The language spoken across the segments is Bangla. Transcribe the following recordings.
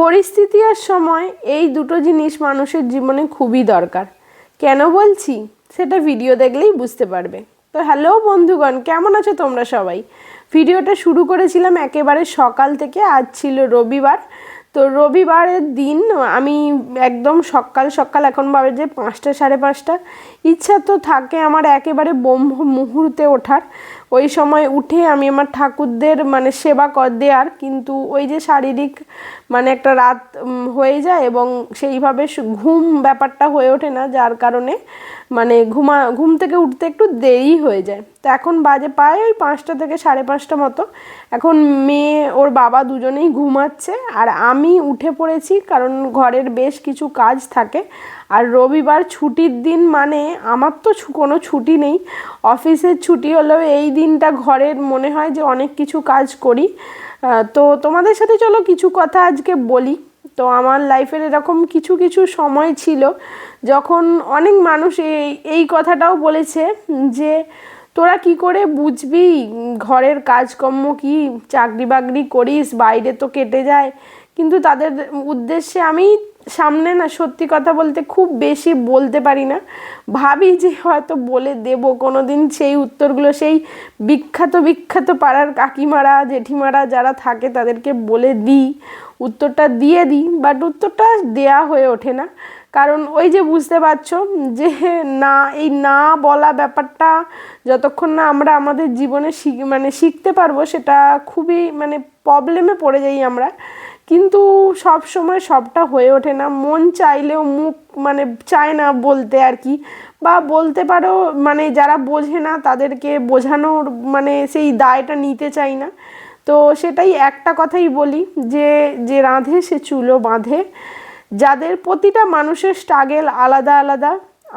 পরিস্থিতি আর সময় এই দুটো জিনিস মানুষের জীবনে খুবই দরকার। কেন বলছি? সেটা ভিডিও দেখলেই বুঝতে পারবে। তো হ্যালো বন্ধুগণ, কেমন আছো তোমরা সবাই? ভিডিওটা শুরু করেছিলাম একেবারে সকাল থেকে, আজ ছিল রবিবার। তো রবিবারের দিন আমি একদম সকাল সকাল, এখন ভাবে যে পাঁচটা সাড়ে পাঁচটা। ইচ্ছা তো থাকে আমার একেবারে ব্রহ্ম মুহূর্তে ওঠার। ওই সময় উঠে আমি আমার ঠাকুরদের মানে সেবা কর দেওয়ার কিন্তু ওই যে শারীরিক মানে একটা রাত হয়ে যায় এবং সেইভাবে ঘুম ব্যাপারটা হয়ে ওঠে না, যার কারণে মানে ঘুমা, ঘুম থেকে উঠতে একটু দেরি হয়ে যায়। তো এখন বাজে প্রায় ওই পাঁচটা থেকে সাড়ে পাঁচটা মতো। এখন মেয়ে, ওর বাবা দুজনেই ঘুমাচ্ছে আর আমি উঠে পড়েছি কারণ ঘরের বেশ কিছু কাজ থাকে। আর রবিবার ছুটির দিন মানে আমার তো কোনো ছুটি নেই। অফিসের ছুটি হলেও এই দিনটা ঘরের মনে হয় যে অনেক কিছু কাজ করি। তো তোমাদের সাথে চলো কিছু কথা আজকে বলি। তো আমার লাইফের এরকম কিছু কিছু সময় ছিল যখন অনেক মানুষ এই এই কথাটাও বলেছে যে, তোরা কি করে বুঝবি? ঘরের কাজকর্ম কি? চাকরি বাকরি করিস? বাইরে তো কেটে যায়। কিন্তু তাদের উদ্দেশ্যে আমি সামনে না সত্যি কথা বলতে খুব বেশি বলতে পারি না। ভাবি যে হয়তো বলে দেব কোনো দিন সেই উত্তরগুলো, সেই বিখ্যাত বিখ্যাত পাড়ার কাকিমারা, জেঠিমারা যারা থাকে তাদেরকে বলে দিই, উত্তরটা দিয়ে দিই বাট উত্তরটা দেয়া হয়ে ওঠে না। কারণ ওই যে বুঝতে পারছ যে না, এই না বলা ব্যাপারটা যতক্ষণ না আমরা আমাদের জীবনে শিখ মানে শিখতে পারব সেটা খুবই মানে প্রবলেমে পড়ে যাই আমরা। কিন্তু সব সময় সবটা হয়ে ওঠে না। মন চাইলেও মুখ মানে চায় না বলতে আর কি। বা বলতে পারো মানে যারা বোঝে না তাদেরকে বোঝানোর মানে সেই দায়টা নিতে চাই না। তো সেটাই একটা কথাই বলি যে যে রাঁধে সে চুলো বাঁধে। যাদের প্রতিটা মানুষের স্ট্রাগেল আলাদা আলাদা।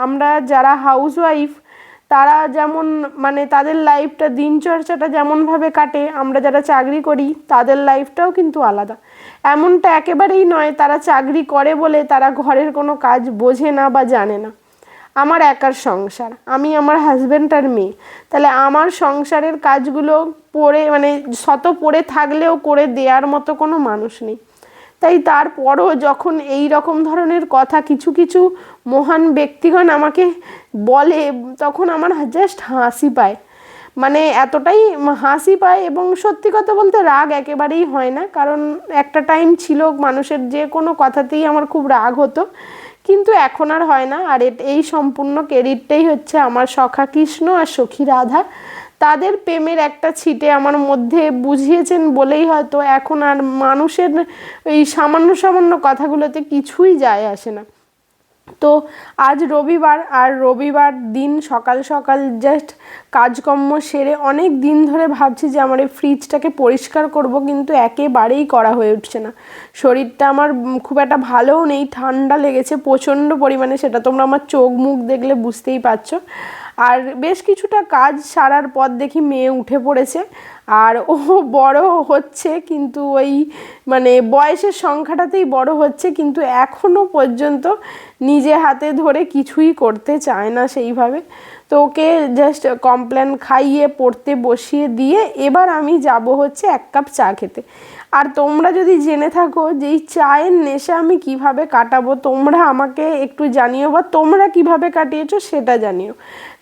আমরা যারা হাউসওয়াইফ তারা যেমন মানে তাদের লাইফটা দিনচর্চাটা যেমনভাবে কাটে, আমরা যারা চাকরি করি, তাদের লাইফটাও কিন্তু আলাদা। এমনটা একেবারেই নয়, তারা চাকরি করে বলে তারা ঘরের কোনো কাজ বোঝে না বা জানে না। আমার একার সংসার, আমি আমার হাজব্যান্ড আর মেয়ে। তাহলে আমার সংসারের কাজগুলো পড়ে মানে শত পড়ে থাকলেও করে দেওয়ার মতো কোনো মানুষ নেই। তাই তারপরও যখন এই রকম ধরনের কথা কিছু কিছু মহান ব্যক্তিগণ আমাকে বলে, তখন আমার জাস্ট হাসি পায়। মানে এতটাই হাসি পায় এবং সত্যি কথা বলতে রাগ একেবারেই হয় না। কারণ একটা টাইম ছিল মানুষের যে কোনো কথাতেই আমার খুব রাগ হতো। কিন্তু এখন আর হয় না। আর এই সম্পূর্ণ ক্রেডিটটাই হচ্ছে আমার সখা কৃষ্ণ আর সখী রাধা। তাদের প্রেমের একটা ছিটে আমার মধ্যে বুঝিয়েছেন বলেই হয়তো এখন আর মানুষের এই সামান্য সামান্য কথাগুলোতে কিছুই যায় আসে না। তো আজ রবিবার আর রবিবার দিন সকাল সকাল জাস্ট কাজকর্ম সেরে অনেক দিন ধরে ভাবছি যে আমার এই ফ্রিজটাকে পরিষ্কার করব কিন্তু একেবারেই করা হয়ে উঠছে না। শরীরটা আমার খুব একটা ভালোও নেই, ঠান্ডা লেগেছে প্রচণ্ড পরিমাণে, সেটা তোমরা আমার চোখ মুখ দেখলে বুঝতেই পারছ। আর বেশ কিছুটা কাজ সারার পর দেখি মেয়ে উঠে পড়েছে। আর ও বড় হচ্ছে কিন্তু ওই মানে বয়সের সংখ্যাটাতেই বড় হচ্ছে কিন্তু এখনও পর্যন্ত নিজে হাতে ধরে কিছুই করতে চায় না সেইভাবে। তো ওকে জাস্ট কমপ্লেন খাইয়ে, পড়তে বসিয়ে দিয়ে এবার আমি যাব হচ্ছে এক কাপ চা খেতে। আর তোমরা যদি জেনে থাকো যে এই চায়ের নেশা আমি কীভাবে কাটাবো, তোমরা আমাকে একটু জানিও বা তোমরা কীভাবে কাটিয়েছো সেটা জানিও।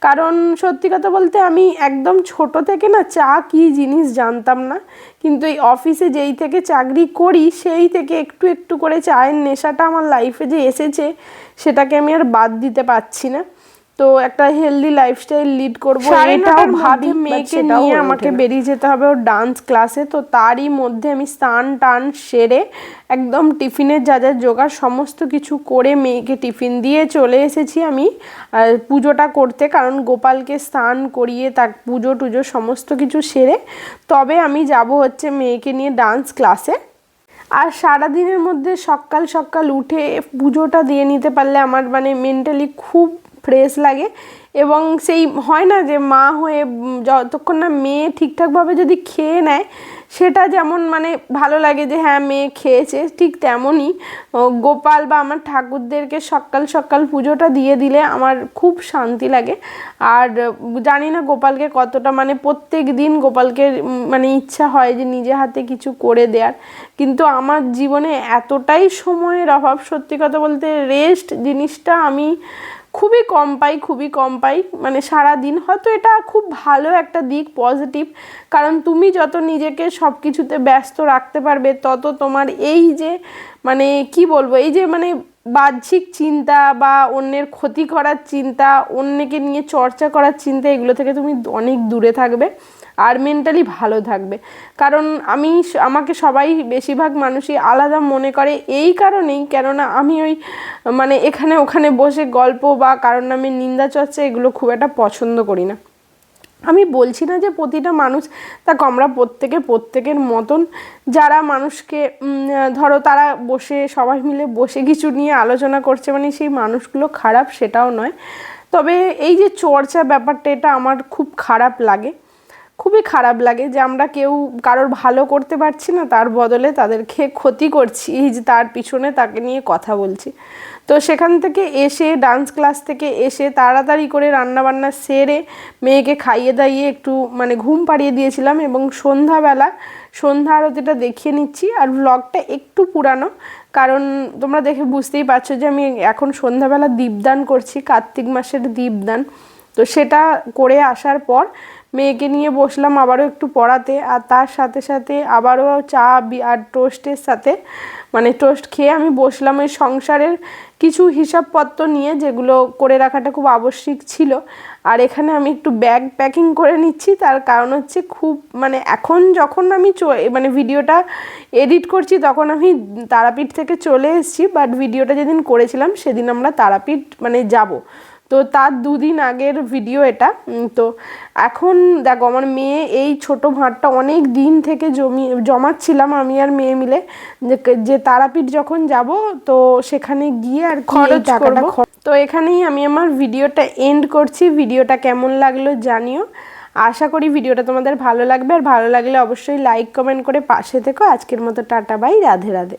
কারণ সত্যি কথা বলতে আমি একদম ছোট থেকে না চা কী জিনিস জানতাম না। কিন্তু এই অফিসে যেই থেকে চাকরি করি, সেই থেকে একটু একটু করে চায়ের নেশাটা আমার লাইফে যে এসেছে, সেটাকে আমি আর বাদ দিতে পারছি না। তো একটা হেলদি লাইফস্টাইল লিড করব এটাও ভাবি মেয়েকে নিয়ে আমাকে বেরিয়ে যেতে হবে ওর ডান্স ক্লাসে তো তারই মধ্যে আমি স্নান টান সেরে একদম টিফিনের যা যা জোগাড় সমস্ত কিছু করে মেয়েকে টিফিন দিয়ে চলে এসেছি আমি পুজোটা করতে। কারণ গোপালকে স্নান করিয়ে তার পুজো টুজো সমস্ত কিছু সেরে তবে আমি যাব হচ্ছে মেয়েকে নিয়ে ডান্স ক্লাসে আর সারা দিনের মধ্যে সকাল সকাল উঠে পুজোটা দিয়ে নিতে পারলে আমার মানে মেন্টালি খুব ফ্রেশ লাগে এবং সেই হয় না যে মা হয়ে যতক্ষণ না মেয়ে ঠিকঠাকভাবে যদি খেয়ে নেয়, সেটা যেমন মানে ভালো লাগে যে হ্যাঁ মেয়ে খেয়েছে ঠিক তেমনই। গোপাল বা আমার ঠাকুরদেরকে সকাল সকাল পুজোটা দিয়ে দিলে আমার খুব শান্তি লাগে। আর জানি না গোপালকে কতটা মানে প্রত্যেক দিন গোপালকে মানে ইচ্ছা হয় যে নিজে হাতে কিছু করে দেওয়ার কিন্তু আমার জীবনে এতটাই সময়ের অভাব সত্যি কথা বলতে রেস্ট জিনিসটা আমি খুবই কম পাই, খুবই কম পাই। মানে সারা দিন হয়তো এটা খুব ভালো একটা দিক পজিটিভ কারণ তুমি যত নিজেকে সব কিছুতে ব্যস্ত রাখতে পারবে, তত তোমার এই যে মানে কি বলব, এই যে মানে বাহ্যিক চিন্তা বা অন্যের ক্ষতি করার চিন্তা, অন্যকে নিয়ে চর্চা করার চিন্তা, এগুলো থেকে তুমি অনেক দূরে থাকবে। আর মেন্টালি ভালো থাকবে। কারণ আমি আমাকে সবাই বেশিরভাগ মানুষই আলাদা মনে করে এই কারণেই, কেননা আমি ওই মানে এখানে ওখানে বসে গল্প বা কারোর নামে নিন্দা চর্চা এগুলো খুব একটা পছন্দ করি না। আমি বলছি না যে প্রতিটা মানুষ তাকে আমরা প্রত্যেকে প্রত্যেকের মতন, যারা মানুষকে ধরো তারা বসে, সবাই মিলে বসে কিছু নিয়ে আলোচনা করছে মানে সেই মানুষগুলো খারাপ সেটাও নয়। তবে এই যে চর্চা ব্যাপারটা, এটা আমার খুব খারাপ লাগে। খুবই খারাপ লাগে যে আমরা কেউ কারোর ভালো করতে পারছি না, তার বদলে তাদেরকে ক্ষতি করছি, এই যে তার পিছনে তাকে নিয়ে কথা বলছি। তো সেখান থেকে এসে ডান্স ক্লাস থেকে এসে তাড়াতাড়ি করে রান্নাবান্না সেরে মেয়েকে খাইয়ে দাইয়ে একটু মানে ঘুম পাড়িয়ে দিয়েছিলাম এবং সন্ধ্যাবেলা, সন্ধ্যা আরতিটা দেখিয়ে নিচ্ছি আর ব্লগটা একটু পুরানো। কারণ তোমরা দেখে বুঝতেই পারছ যে আমি এখন সন্ধ্যাবেলা দীপদান করছি, কার্তিক মাসের দীপদান। তো সেটা করে আসার পর মেয়েকে নিয়ে বসলাম আবারও একটু পড়াতে, আর তার সাথে সাথে আবারও চা আর টোস্টের সাথে মানে টোস্ট খেয়ে আমি বসলাম ওই সংসারের কিছু হিসাবপত্র নিয়ে যেগুলো করে রাখাটা খুব আবশ্যিক ছিল। আর এখানে আমি একটু ব্যাগ প্যাকিং করে নিচ্ছি, তার কারণ হচ্ছে খুব মানে এখন যখন আমি মানে ভিডিওটা এডিট করছি তখন আমি তারাপীঠ থেকে চলে এসেছি, বাট ভিডিওটা যেদিন করেছিলাম সেদিন আমরা তারাপীঠ মানে যাব। তো তার দুদিন আগের ভিডিও এটা তো এখন দেখো আমার মেয়ে এই ছোট ভাঁড়টা অনেক দিন থেকে জমি জমাচ্ছিলাম আমি আর মেয়ে মিলে যে- যে তারাপীঠ যখন যাব তো সেখানে গিয়ে আর খরচ করব। তো এখানেই আমি আমার ভিডিওটা এন্ড করছি। ভিডিওটা কেমন লাগল জানিও। আশা করি ভিডিওটা তোমাদের ভালো লাগবে। আর ভালো লাগলে অবশ্যই লাইক কমেন্ট করে পাশে থেকো। আজকের মতো টাটা বাই রাধে রাধে।